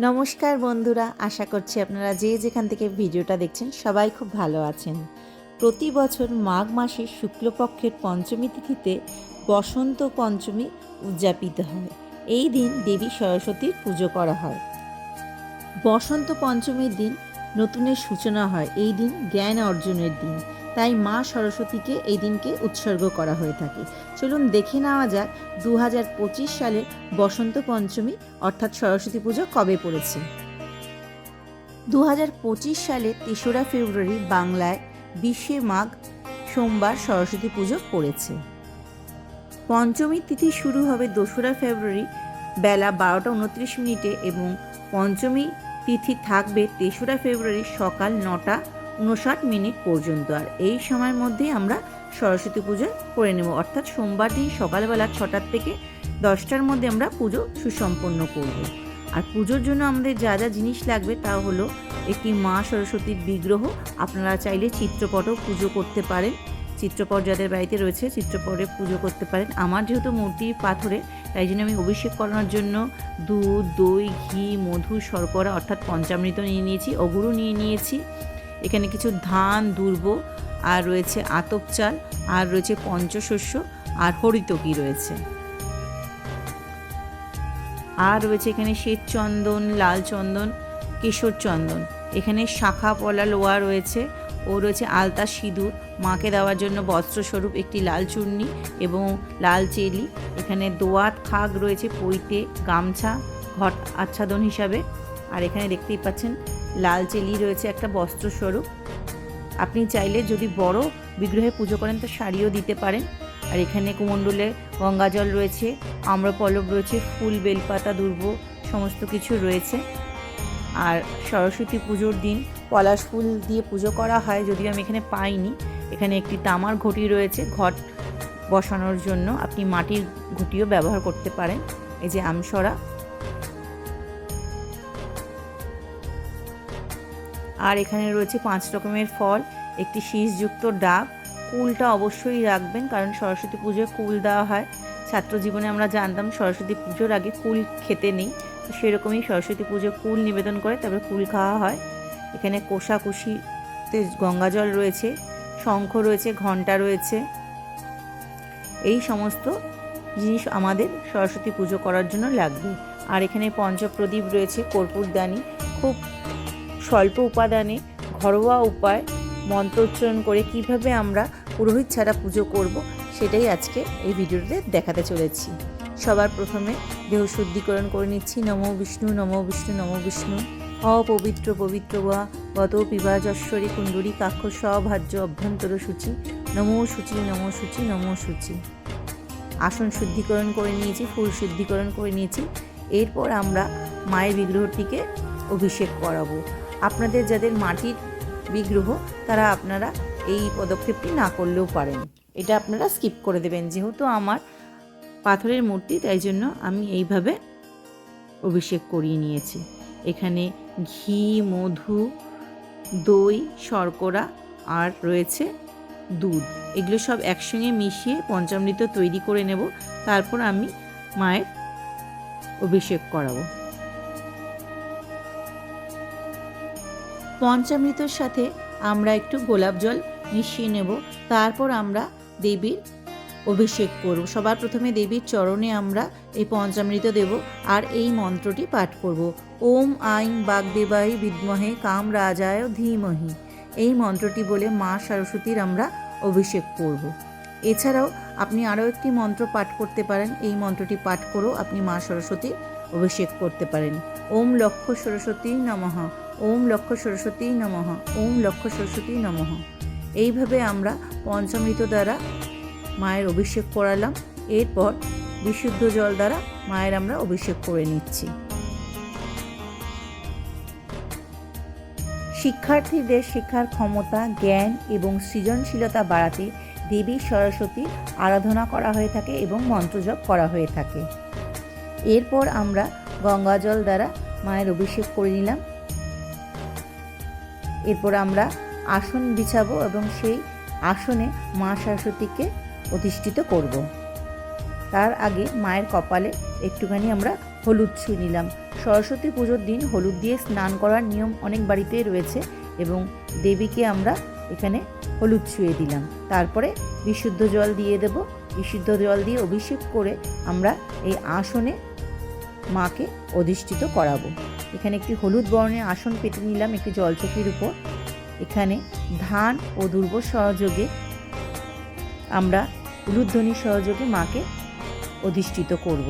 নমস্কার বন্ধুরা, আশা করছি আপনারা যে যেখান থেকে ভিডিওটা দেখছেন সবাই খুব ভালো আছেন। প্রতি বছর মাঘ মাসের শুক্লপক্ষের পঞ্চমী তিথিতে বসন্ত পঞ্চমী উদযাপিত হয়। এই দিন দেবী সরস্বতীর পুজো করা হয়। বসন্ত পঞ্চমীর দিন নতুনের সূচনা হয়। এই দিন জ্ঞান অর্জনের দিন। তাই মা সরস্বতীকে এই দিনকে উৎসর্গ করা হয়ে থাকে। চলুন দেখে নেওয়া যাক দু হাজার পঁচিশ সালের বসন্ত পঞ্চমী, অর্থাৎ সরস্বতী পুজো কবে পড়েছে। দু হাজার পঁচিশ সালে তেসরা ফেব্রুয়ারি বাংলায় বিশে মাঘ সোমবার সরস্বতী পুজো পড়েছে। পঞ্চমী তিথি শুরু হবে দোসরা ফেব্রুয়ারি বেলা বারোটা উনত্রিশ মিনিটে এবং পঞ্চমী তিথি থাকবে তেসরা ফেব্রুয়ারি সকাল নটা উনষাট মিনিট পর্যন্ত। আর এই সময়ের মধ্যেই আমরা সরস্বতী পুজো করে নেব। অর্থাৎ সোমবার দিন সকালবেলা ছটার থেকে দশটার মধ্যে আমরা পুজো সুসম্পন্ন করব। আর পুজোর জন্য আমাদের যা যা জিনিস লাগবে তা হলো একটি মা সরস্বতীর বিগ্রহ। আপনারা চাইলে চিত্রপটও পুজো করতে পারেন। চিত্রপট যাদের বাড়িতে রয়েছে চিত্রপটে পুজো করতে পারেন। আমার যেহেতু মূর্তি পাথরে, তাই জন্য আমি অভিষেক করানোর জন্য দুধ, দই, ঘি, মধু, শর্করা অর্থাৎ পঞ্চামৃত নিয়ে নিয়েছি অগুরু নিয়ে নিয়েছি। এখানে কিছু ধান, দুর্ব, আর রয়েছে আতপ চাল, আর রয়েছে পঞ্চশস্য, আর হরিতকি রয়েছে। আর রয়েছে এখানে শ্বেত চন্দন, লাল চন্দন, কেশর চন্দন। এখানে শাখা পলা লোয়া রয়েছে, ও রয়েছে আলতা সিঁদুর। মাকে দেওয়ার জন্য বস্ত্রস্বরূপ একটি লাল চূর্ণি এবং লাল চেলি। এখানে দোয়াত খাগ রয়েছে, পৈতে, গামছা, ঘট আচ্ছাদন হিসাবে। আর এখানে দেখতেই পাচ্ছেন লাল চেলি রয়েছে একটা বস্ত্রস্বরূপ আপনি চাইলে যদি বড় বিগ্রহে পুজো করেন, তো শাড়িও দিতে পারেন। আর এখানে কুমণ্ডলে গঙ্গা জল রয়েছে, আম্রপল্লব রয়েছে, ফুল, বেলপাতা দুর্ব সমস্ত কিছু রয়েছে। আর সরস্বতী পুজোর দিন পলাশ ফুল দিয়ে পুজো করা হয়, যদিও আমি এখানে পাইনি। এখানে একটি তামার ঘটি রয়েছে, ঘট বসানোর জন্য। আপনি মাটির ঘটিও ব্যবহার করতে পারেন। এই যে আমসরা আর এখানে রয়েছে পাঁচ রকমের ফল, একটি শীষযুক্ত ডাব। কুলটা অবশ্যই রাখবেন, কারণ সরস্বতী পুজোয় কুল দেওয়া হয়। ছাত্র জীবনে আমরা জানতাম সরস্বতী পুজোর আগে কুল খেতে নেই। সেরকমই সরস্বতী পুজো কুল নিবেদন করে তারপরে কুল খাওয়া হয়। এখানে কোষাকুষিতে গঙ্গা জল রয়েছে, শঙ্খ রয়েছে, ঘণ্টা রয়েছে। এই সমস্ত জিনিস আমাদের সরস্বতী পুজো করার জন্য লাগবে। আর এখানে পঞ্চপ্রদীপ রয়েছে, কর্পূরদানি। খুব স্বল্প উপাদানে ঘরোয়া উপায় মন্ত্র উচ্চারণ করে কীভাবে আমরা পুরোহিত ছাড়া পুজো করব, সেটাই আজকে এই ভিডিওতে দেখাতে চলেছি। সবার প্রথমে দেহ শুদ্ধিকরণ করে নিচ্ছি। নম বিষ্ণু নম বিষ্ণু নম বিষ্ণু। অপবিত্র, পবিত্র বা গত পিবাজশ্বরী কুণ্ডলী কাক্ষ সভাজ্য অভ্যন্তর সূচি। নমো সূচি নমো সূচি নমো সূচি। আসন শুদ্ধিকরণ করে নিয়েছি, ফুল শুদ্ধিকরণ করে নিয়েছি। এরপর আমরা মায়ের বিগ্রহটিকে অভিষেক করাবো। আপনাদের যাদের মাটির বিগ্রহ, তারা আপনারা এই পদক্ষেপটি না করলেও পারেন। এটা আপনারা স্কিপ করে দেবেন। যেহেতু আমার পাথরের মূর্তি, তাই জন্য আমি এইভাবে অভিষেক করিয়ে নিয়েছি। এখানে ঘি, মধু, দই, শর্করা আর রয়েছে দুধ। এগুলো সব একসঙ্গে মিশিয়ে পঞ্চামৃত তৈরি করে নেব। তারপর আমি মায়ের অভিষেক করাবো। পঞ্চামৃতর সাথে আমরা একটু গোলাপ জল মিশিয়ে নেব। তারপর আমরা দেবীর অভিষেক করব। সবার প্রথমে দেবীর চরণে আমরা এই পঞ্চামৃত দেব আর এই মন্ত্রটি পাঠ করব। ওম আইং বাগদেবাই বিদ্মহে কাম রাজায় ধীমহি। এই মন্ত্রটি বলে মা সরস্বতীর আমরা অভিষেক করব। এছাড়াও আপনি আরও একটি মন্ত্র পাঠ করতে পারেন। এই মন্ত্রটি পাঠ করেও আপনি মা সরস্বতীর অভিষেক করতে পারেন। ওম লক্ষ সরস্বতী নমঃ। ওম লক্ষ সরস্বতী নমঃ, ওম লক্ষ সরস্বতী নমঃ। এইভাবে আমরা পঞ্চমৃত দ্বারা মায়ের অভিষেক করালাম, এরপর বিশুদ্ধ জল দ্বারা মায়ের আমরা অভিষেক করে নিচ্ছি। শিক্ষার্থীদের শিক্ষার ক্ষমতা, জ্ঞান এবং সৃজনশীলতা বাড়াতে দেবী সরস্বতী আরাধনা করা হয়ে থাকে এবং মন্ত্রজপ করা হয়ে থাকে। এরপর আমরা গঙ্গা জল দ্বারা মায়ের অভিষেক করে নিলাম। এরপর আমরা আসন বিছাবো এবং সেই আসনে মা সরস্বতীকে অধিষ্ঠিত করব। তার আগে মায়ের কপালে একটুখানি আমরা হলুদ ছুঁয়ে নিলাম। সরস্বতী পুজোর দিন হলুদ দিয়ে স্নান করার নিয়ম অনেক বাড়িতেই রয়েছে এবং দেবীকে আমরা এখানে হলুদ ছুঁয়ে দিলাম। তারপরে বিশুদ্ধ জল দিয়ে দেব। বিশুদ্ধ জল দিয়ে অভিষেক করে আমরা এই আসনে মাকে অধিষ্ঠিত করাবো। এখানে একটি হলুদ বর্ণের আসন পেতে নিলাম একটি জলচকির উপর। এখানে ধান ও দুর্ব সহযোগে আমরা উলুধ্বনি সহযোগে মাকে অধিষ্ঠিত করব।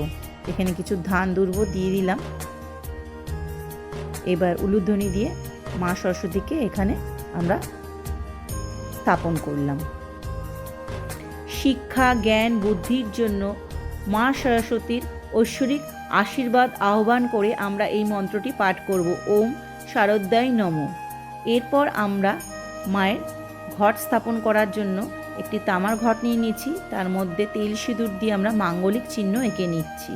এখানে কিছু ধান দুর্ব দিয়ে দিলাম। এবার উলুধ্বনি দিয়ে মা সরস্বতীকে এখানে আমরা স্থাপন করলাম। শিক্ষা, জ্ঞান, বুদ্ধির জন্য মা সরস্বতীর ঐশ্বরিক আশীর্বাদ আহ্বান করে আমরা এই মন্ত্রটি পাঠ করব। ওম শারদ্যায় নম। এরপর আমরা মায়ের ঘট স্থাপন করার জন্য একটি তামার ঘট নিয়ে নিচ্ছি। তার মধ্যে তেল সিঁদুর দিয়ে আমরা মাঙ্গলিক চিহ্ন এঁকে নিচ্ছি।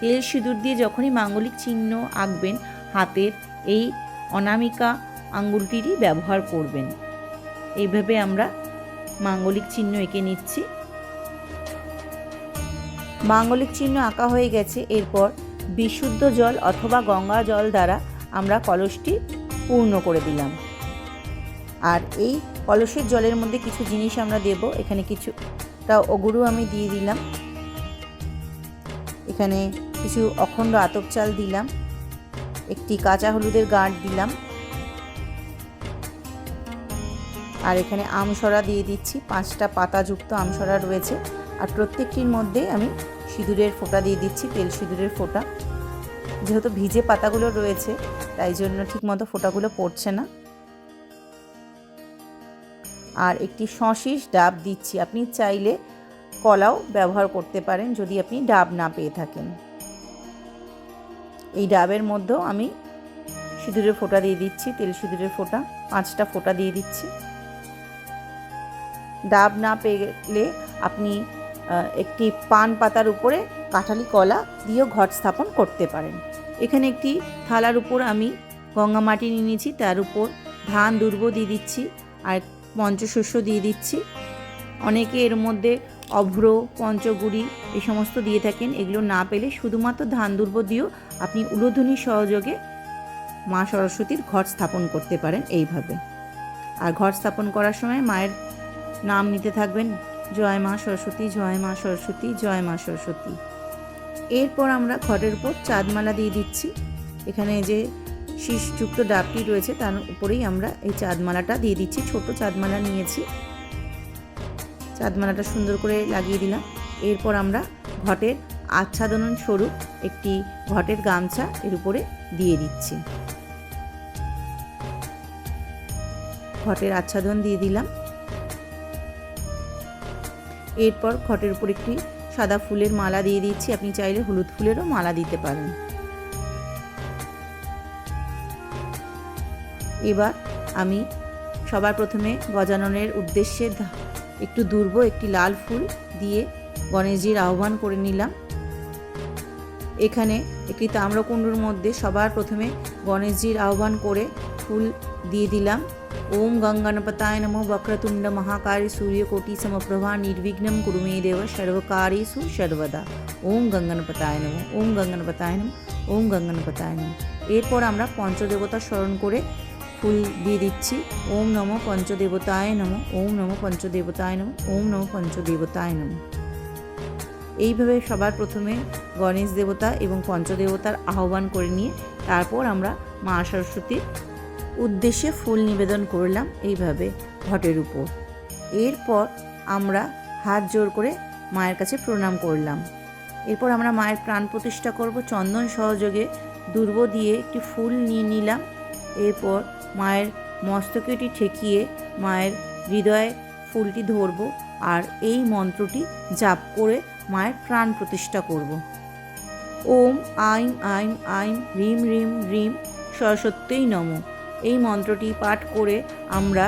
তেল সিঁদুর দিয়ে যখনই মাঙ্গলিক চিহ্ন আঁকবেন, হাতের এই অনামিকা আঙ্গুলটিরই ব্যবহার করবেন। এইভাবে আমরা মাঙ্গলিক চিহ্ন এঁকে নিচ্ছি। মাঙ্গলিক চিহ্ন আঁকা হয়ে গেছে। এরপর বিশুদ্ধ জল অথবা গঙ্গা জল দ্বারা আমরা কলসটি পূর্ণ করে দিলাম। আর এই কলসের জলের মধ্যে কিছু জিনিস আমরা দেব। এখানে কিছুটা অগুরু আমি দিয়ে দিলাম। এখানে কিছু অখণ্ড আতপ চাল দিলাম। একটি কাঁচা হলুদের গাঁট দিলাম। আর এখানে আমসরা দিয়ে দিচ্ছি। পাঁচটা পাতাযুক্ত আমসরা রয়েছে। আর প্রত্যেকটির মধ্যে আমি সিঁদুরের ফোঁটা দিয়ে দিচ্ছি, তেল সিঁদুরের ফোঁটা। যেহেতু ভিজে পাতাগুলো রয়েছে, তাই জন্য ঠিকমতো ফোঁটাগুলো পড়ছে না। আর একটি শশিস ডাব দিচ্ছি। আপনি চাইলে কলাও ব্যবহার করতে পারেন, যদি আপনি ডাব না পেয়ে থাকেন। এই ডাবের মধ্যেও আমি সিঁদুরের ফোঁটা দিয়ে দিচ্ছি, তেল সিঁদুরের ফোঁটা, পাঁচটা ফোঁটা দিয়ে দিচ্ছি। ডাব না পেলে আপনি একটি পান পাতার উপরে কাঁঠালি কলা দিয়েও ঘট স্থাপন করতে পারেন। এখানে একটি থালার উপর আমি গঙ্গা মাটি নিয়ে নিয়েছি, তার উপর ধান দুর্ব দিয়ে দিচ্ছি, আর পঞ্চশস্য দিয়ে দিচ্ছি। অনেকে এর মধ্যে অভ্র, পঞ্চগুড়ি এই সমস্ত দিয়ে থাকেন। এগুলো না পেলে শুধুমাত্র ধান দুর্ব দিয়েও আপনি উলোধ্বনি সহযোগে মা সরস্বতীর ঘট স্থাপন করতে পারেন এইভাবে। আর ঘর স্থাপন করার সময় মায়ের নাম নিতে থাকবেন জয় মা সরস্বতী, জয় মা সরস্বতী, জয় মা সরস্বতী। এরপর আমরা ঘটের উপর চাঁদমালা দিয়ে দিচ্ছি। এখানে যে শীষযুক্ত ডাবটি রয়েছে, তার উপরেই আমরা এই চাঁদমালাটা দিয়ে দিচ্ছি। ছোট চাঁদমালা নিয়েছি। চাঁদমালাটা সুন্দর করে লাগিয়ে দিলাম। এরপর আমরা ঘটের আচ্ছাদন স্বরূপ একটি ঘটের গামছা এর উপরে দিয়ে দিচ্ছি। ঘটের আচ্ছাদন দিয়ে দিলাম। এরপর ঘটের উপর একটি সাদা ফুলের মালা দিয়ে দিচ্ছি। আপনি চাইলে হলুদ ফুলেরও মালা দিতে পারেন। এবার আমি সবার প্রথমে গজাননের উদ্দেশ্যে একটু দুর্ব একটি লাল ফুল দিয়ে গণেশজির আহ্বান করে নিলাম। এখানে একটি তাম্রকুণ্ডুর মধ্যে সবার প্রথমে গণেশজির আহ্বান করে ফুল দিয়ে দিলাম। ওম গঙ্গণপতায় নমো বক্রতুণ্ড মহাকারী সূর্যকোটি সমপ্রভা নির্বিঘ্নম কুরু মে দেব সর্বকারীষু সর্বদা ওম গঙ্গণপতায় নমো ওম গঙ্গণপতায় নম ওম গঙ্গণপতায় নম এরপর আমরা পঞ্চদেবতা স্মরণ করে ফুল দিয়ে দিচ্ছি। ওম নম পঞ্চদেবতায় নম ওম নম পঞ্চদেবতায় নম ওম নম পঞ্চদেবতায় নম। এইভাবে সবার প্রথমে গণেশ দেবতা এবং পঞ্চদেবতার আহ্বান করে নিয়ে তারপর আমরা মা সরস্বতীর উদ্দেশ্যে ফুল নিবেদন করলাম এইভাবে ঘটের উপর। এরপর আমরা হাত জোর করে মায়ের কাছে প্রণাম করলাম। এরপর আমরা মায়ের প্রাণ প্রতিষ্ঠা করব, চন্দন সহযোগে দুর্ব দিয়ে একটি ফুল নিয়ে নিলাম। এরপর মায়ের মস্তকেটি ঠেকিয়ে মায়ের হৃদয়ে ফুলটি ধরব আর এই মন্ত্রটি জাপ করে মায়ের প্রাণ প্রতিষ্ঠা করব। ওম আইম আইম আইম, রিম রিম রিম, সরস্বত্যই নম। এই মন্ত্রটি পাঠ করে আমরা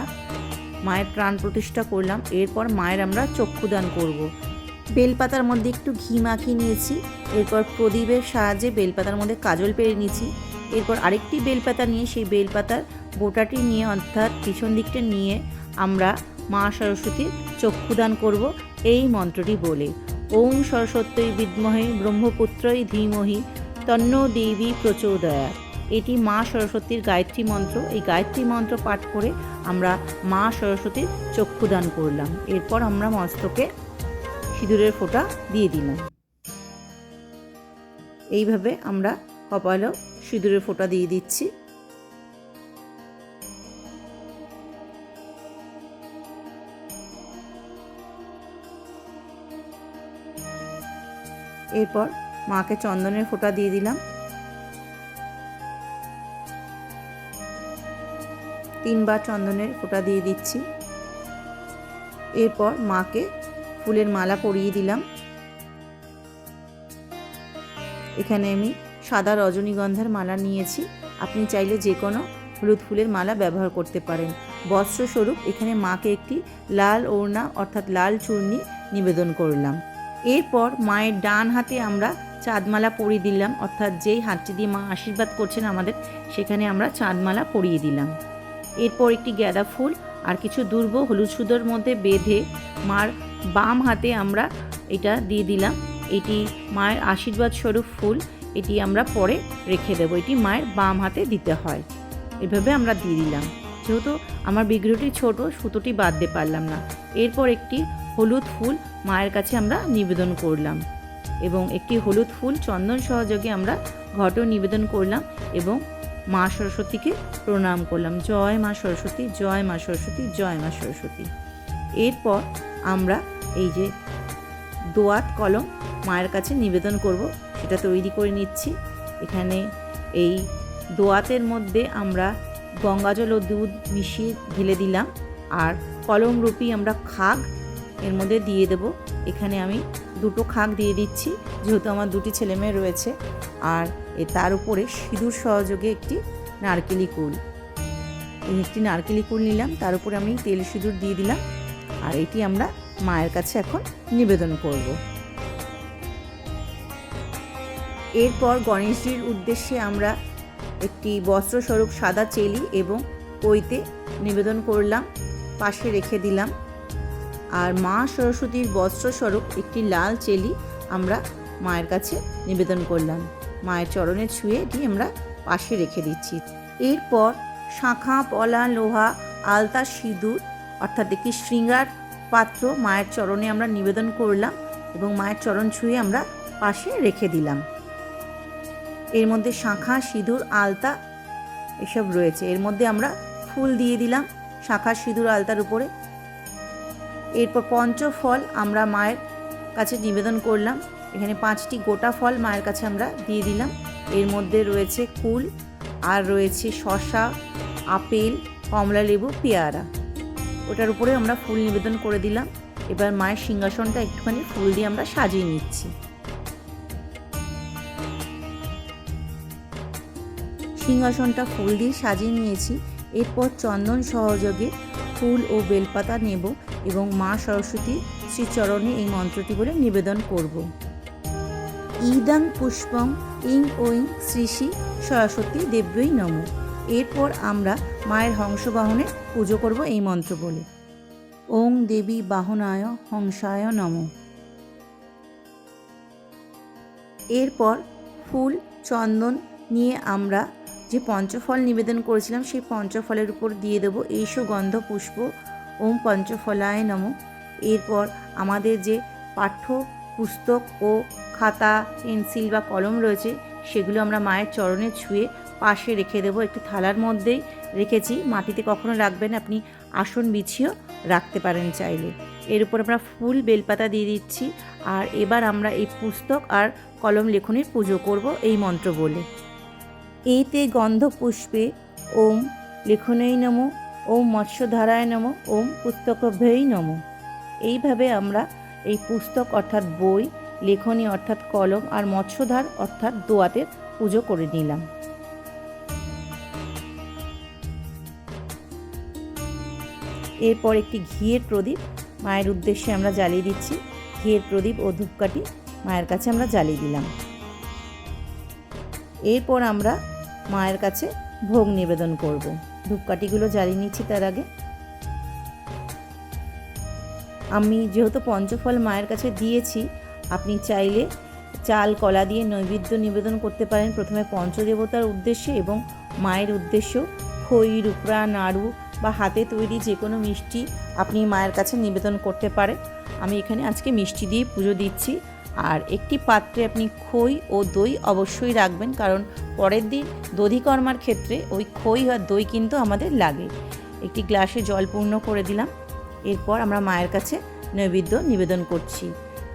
মায়ের প্রাণ প্রতিষ্ঠা করলাম। এরপর মায়ের আমরা চক্ষুদান করব। বেলপাতার মধ্যে একটু ঘি মাখিয়ে নিয়েছি। এরপর প্রদীপের সাহায্যে বেলপাতার মধ্যে কাজল পেরে নিয়েছি। এরপর আরেকটি বেলপাতা নিয়ে, সেই বেলপাতার গোটাটি নিয়ে, অর্থাৎ পিছন দিকটা নিয়ে আমরা মা সরস্বতীর চক্ষুদান করব। এই মন্ত্রটি বলে, ওম সরস্বতী বিদ্মহে ব্রহ্মপুত্রই ধীমহি, তন্ন দেবী প্রচোদয়া এটি মা সরস্বতীর গায়ত্রী মন্ত্র। এই গায়ত্রী মন্ত্র পাঠ করে আমরা মা সরস্বতীর চক্ষুদান করলাম। এরপর আমরা মস্তকে সিঁদুরের ফোঁটা দিয়ে দিলাম। এইভাবে আমরা কপালেও সিঁদুরের ফোঁটা দিয়ে দিচ্ছি। এরপর মাকে চন্দনের ফোঁটা দিয়ে দিলাম। তিনবার চন্দনের ফোঁটা দিয়ে দিচ্ছি। এরপর মাকে ফুলের মালা পরিয়ে দিলাম। এখানে আমি সাদা রজনীগন্ধার মালা নিয়েছি। আপনি চাইলে যে কোনো হলুদ ফুলের মালা ব্যবহার করতে পারেন। বস্ত্রস্বরূপ, এখানে মাকে একটি লাল ওড়না অর্থাৎ লাল চূর্ণি নিবেদন করলাম। এরপর মায়ের ডান হাতে আমরা চাঁদমালা পরিয়ে দিলাম। অর্থাৎ যেই হাতটি দিয়ে মা আশীর্বাদ করছেন আমাদের, সেখানে আমরা চাঁদমালা পরিয়ে দিলাম। এরপর একটি গাঁদা ফুল আর কিছু দুর্ব হলুদ সুদোর মধ্যে বেঁধে মার বাম হাতে আমরা এটা দিয়ে দিলাম। এটি মায়ের আশীর্বাদ স্বরূপ ফুল। এটি আমরা পরে রেখে দেবো। এটি মায়ের বাম হাতে দিতে হয়। এভাবে আমরা দিয়ে দিলাম। যেহেতু আমার বিগ্রহটি ছোট, সুতোটি বাদ বাঁধতে পারলাম না। এরপর একটি হলুদ ফুল মায়ের কাছে আমরা নিবেদন করলাম এবং একটি হলুদ ফুল চন্দন সহযোগে আমরা ঘটও নিবেদন করলাম এবং মা সরস্বতীকে প্রণাম করলাম। জয় মা সরস্বতী, জয় মা সরস্বতী, জয় মা সরস্বতী। এরপর আমরা এই যে দোয়াত কলম মায়ের কাছে নিবেদন করব, সেটা তৈরি করে নিচ্ছি। এখানে এই দোয়াতের মধ্যে আমরা গঙ্গাজল ও দুধ মিশিয়ে ঢেলে দিলাম। আর কলমরূপী আমরা খাগ এর মধ্যে দিয়ে দেব। এখানে আমি দুটো দিয়ে দিচ্ছি, যেহেতু আমার দুটি ছেলেমেয়ে রয়েছে। আর এ তার উপরে সিঁদুর সহযোগে একটি নারকেলি কুল। একটি নারকেলি কুল নিলাম, তার উপরে আমি তেল সিঁদুর দিয়ে দিলাম, আর এটি আমরা মায়ের কাছে এখন নিবেদন করব। এরপর গণেশজির উদ্দেশ্যে আমরা একটি বস্ত্রস্বরূপ সাদা চেলি এবং কইতে নিবেদন করলাম, পাশে রেখে দিলাম। আর মা সরস্বতীর বস্ত্রস্বরূপ একটি লাল চেলি আমরা মায়ের কাছে নিবেদন করলাম। মায়ের চরণে ছুঁয়ে এটি আমরা পাশে রেখে দিচ্ছি। এরপর শাঁখা, পলা, লোহা, আলতা, সিঁদুর, অর্থাৎ একটি শৃঙ্গার পাত্র মায়ের চরণে আমরা নিবেদন করলাম এবং মায়ের চরণ ছুঁয়ে আমরা পাশে রেখে দিলাম। এর মধ্যে শাঁখা, সিঁদুর, আলতা এসব রয়েছে। এর মধ্যে আমরা ফুল দিয়ে দিলাম। শাঁখা, সিঁদুর, আলতার উপরে এরপর পঞ্চফল আমরা মায়ের কাছে নিবেদন করলাম। এখানে পাঁচটি গোটা ফল মায়ের কাছে আমরা দিয়ে দিলাম। এর মধ্যে রয়েছে কুল, আর রয়েছে শশা আপেল, কমলা লেবু, পেয়ারা। ওটার উপরে আমরা ফুল নিবেদন করে দিলাম। এবার মায়ের সিংহাসনটা একটুখানি ফুল দিয়ে আমরা সাজিয়ে নিচ্ছি। সিংহাসনটা ফুল দিয়ে সাজিয়ে নিয়েছি। এরপর চন্দন সহযোগে ফুল ও বেলপাতা নেব। এবং মা সরস্বতী শ্রীচরণে এই মন্ত্রটি বলে নিবেদন করব। ইদাং পুষ্পং ইং ওইং শ্রী শ্রী সরস্বতী দেব্যই নম। এরপর আমরা মায়ের হংসবাহনে পুজো করব এই মন্ত্র বলে। ওং দেবী বাহনায় হংসায় নম। এরপর ফুল, চন্দন নিয়ে আমরা যে পঞ্চফল নিবেদন করেছিলাম, সেই পঞ্চফলের উপর দিয়ে দেবো এই সুগন্ধ পুষ্প ওম পঞ্চফলায় নম। এরপর আমাদের যে পাঠ্য পুস্তক ও খাতা, পেন্সিল বা কলম রয়েছে, সেগুলো আমরা মায়ের চরণে ছুঁয়ে পাশে রেখে দেবো। একটি থালার মধ্যেই রেখেছি। মাটিতে কখনো রাখবেন আপনি আসন বিছিয়েও রাখতে পারেন চাইলে। এর উপর আমরা ফুল বেলপাতা দিয়ে দিচ্ছি। আর এবার আমরা এই পুস্তক আর কলম লেখনির পুজো করব এই মন্ত্র বলে। এইতে গন্ধ পুষ্পে ওম লেখনেই নম। ওম মৎস্যধারায় নম, ওম পুস্তকভ্যই নম। এইভাবে আমরা এই পুস্তক অর্থাৎ বই, লেখনী অর্থাৎ কলম আর মৎস্যধার অর্থাৎ দোয়াতের পুজো করে নিলাম। এরপর একটি ঘিয়ের প্রদীপ, মায়ের উদ্দেশ্যে আমরা জ্বালিয়ে দিচ্ছি। ঘিয়ের প্রদীপ ও ধূপকাঠি মায়ের কাছে আমরা জ্বালিয়ে দিলাম। এরপর আমরা মায়ের কাছে ভোগ নিবেদন করব। ধূপকাঠিগুলো জ্বালিয়ে নিচ্ছি তার আগে। আমি যেহেতু পঞ্চফল মায়ের কাছে দিয়েছি, আপনি চাইলে চাল, কলা দিয়ে নৈবেদ্য নিবেদন করতে পারেন। প্রথমে পঞ্চদেবতার উদ্দেশ্যে এবং মায়ের উদ্দেশ্য খই রূপরা নাড়ু বা হাতে তৈরি যে কোনো মিষ্টি আপনি মায়ের কাছে নিবেদন করতে পারেন। আমি এখানে আজকে মিষ্টি দিয়ে পুজো দিচ্ছি। আর একটি পাত্রে আপনি খই ও দই অবশ্যই রাখবেন, কারণ পরের দিন দধিকর্মার ক্ষেত্রে ওই খই আর দই কিন্তু আমাদের লাগে। একটি গ্লাসে জল পূর্ণ করে দিলাম, এরপর আমরা মায়ের কাছে নৈবেদ্য নিবেদন করছি।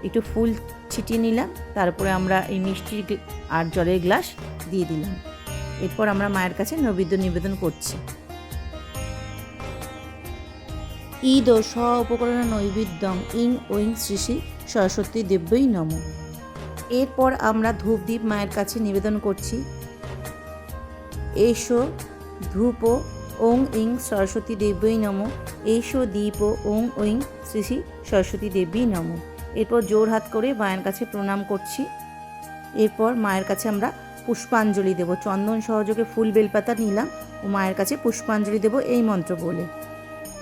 একটু ফুল ছিটিয়ে নিলাম, তারপরে আমরা এই মিষ্টির আর জলের গ্লাস দিয়ে দিলাম। এরপর আমরা মায়ের কাছে নৈবেদ্য নিবেদন করছি। ঈদ ও স্ব উপকরণ নৈবেদ্যম ইং ওইং শ্রী শ্রী সরস্বতী দেব্যই নম। এরপর আমরা ধূপদীপ মায়ের কাছে নিবেদন করছি, এসো ধূপ ওং ইং সরস্বতী দেব্যই নম, এসো দীপ ওং ওং শ্রী শ্রী সরস্বতী দেবী নম। এরপর জোর হাত করে মায়ের কাছে প্রণাম করছি, এরপর মায়ের কাছে আমরা পুষ্পাঞ্জলি দেব। চন্দন সহযোগে ফুল বেলপাতা নিলাম ও মায়ের কাছে পুষ্পাঞ্জলি দেব এই মন্ত্র বলে।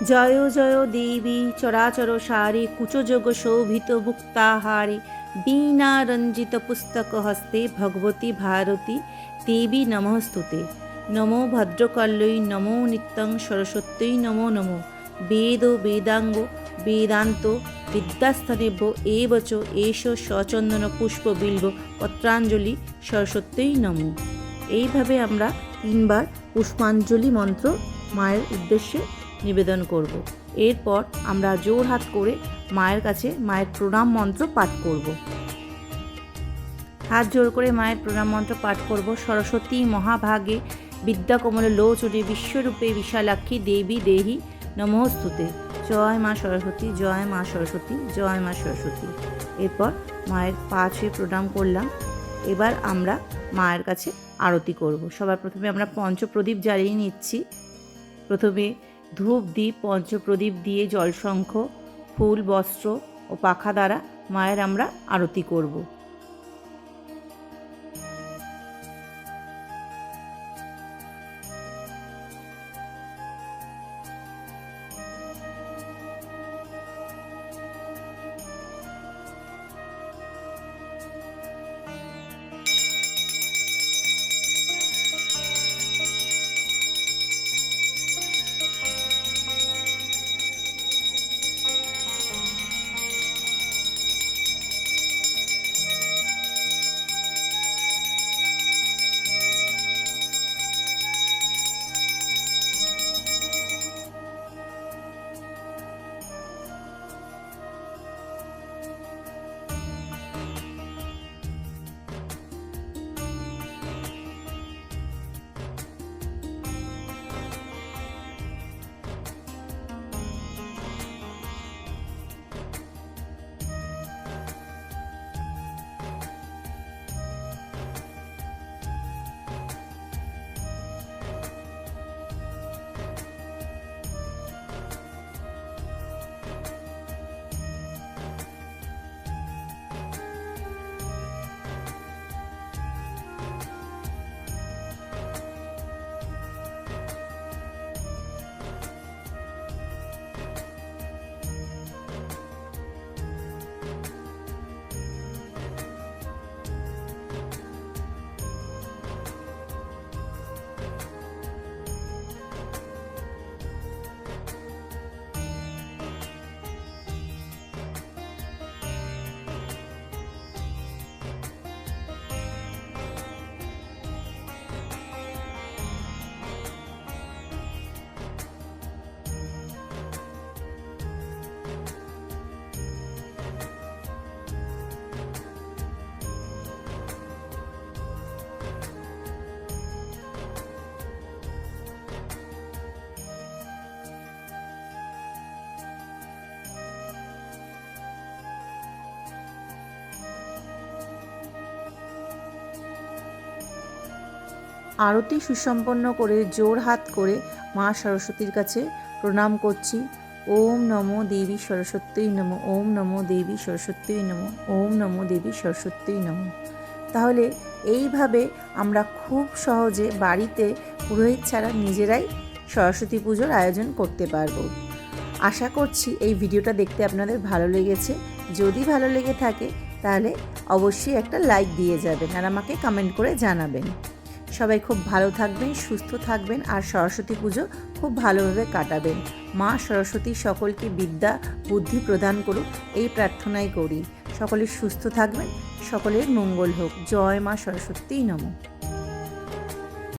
জয় জয় দেবী চরাচর সারে কুচযোগ শোভিত মুক্তাহারে বীণা রঞ্জিত পুস্তক হস্তে ভগবতী ভারতী দেবী নমস্তুতে। নমো ভদ্রকল্যই নমো নিত্যং সরস্বত্যই নমো নমো। বেদ বেদাঙ্গ, বেদান্ত, বিদ্যাস্থানেভ্য এবচ এষ সচন্দন পুষ্প বিল্ব পত্রাঞ্জলি সরস্বত্যই নমো। এইভাবে আমরা তিনবার পুষ্পাঞ্জলি মন্ত্র মায়ের উদ্দেশ্যে নিবেদন করব। এরপর আমরা জোর হাত করে মায়ের কাছে মায়ের প্রণাম মন্ত্র পাঠ করব। হাত জোর করে মায়ের প্রণাম মন্ত্র পাঠ করব। সরস্বতী মহাভাগে বিদ্যাকমল লোচনে বিশ্বরূপে বিশালাক্ষী দেবী দেহি নমস্তুতে। জয় মা সরস্বতী, জয় মা সরস্বতী, জয় মা সরস্বতী। এরপর মায়ের পা ছুঁয়ে প্রণাম করলাম। এবার আমরা মায়ের কাছে আরতি করব। সবার প্রথমে আমরা পঞ্চপ্রদীপ জ্বালিয়ে নিচ্ছি। প্রথমে ধূপ দ্বীপ পঞ্চপ্রদীপ দিয়ে জলশঙ্খ ফুল বস্ত্র ও পাখা দ্বারা মায়ের আমরা আরতি করব। আরতি সুসম্পন্ন করে জোর হাত করে মা সরস্বতীর কাছে প্রণাম করছি। ওম নমো দেবী সরস্বতীই নমো, ওম নমো দেবী সরস্বতীই নমো, ওম নমো দেবী সরস্বতী নমো। তাহলে এইভাবে আমরা খুব সহজে বাড়িতে পুরোহিত ছাড়া নিজেরাই সরস্বতী পুজোর আয়োজন করতে পারব। আশা করছি এই ভিডিওটা দেখতে আপনাদের ভালো লেগেছে। যদি ভালো লেগে থাকে, তাহলে অবশ্যই একটা লাইক দিয়ে যাবেন আর আমাকে কমেন্ট করে জানাবেন। সবাই খুব ভালো থাকবেন, সুস্থ থাকবেন আর সরস্বতী পুজো খুব ভালোভাবে কাটাবেন। মা সরস্বতী সকলকে বিদ্যা, বুদ্ধি প্রদান করুক, এই প্রার্থনাই করি। সকলে সুস্থ থাকবেন, সকলের মঙ্গল হোক। জয় মা সরস্বতী, নমঃ।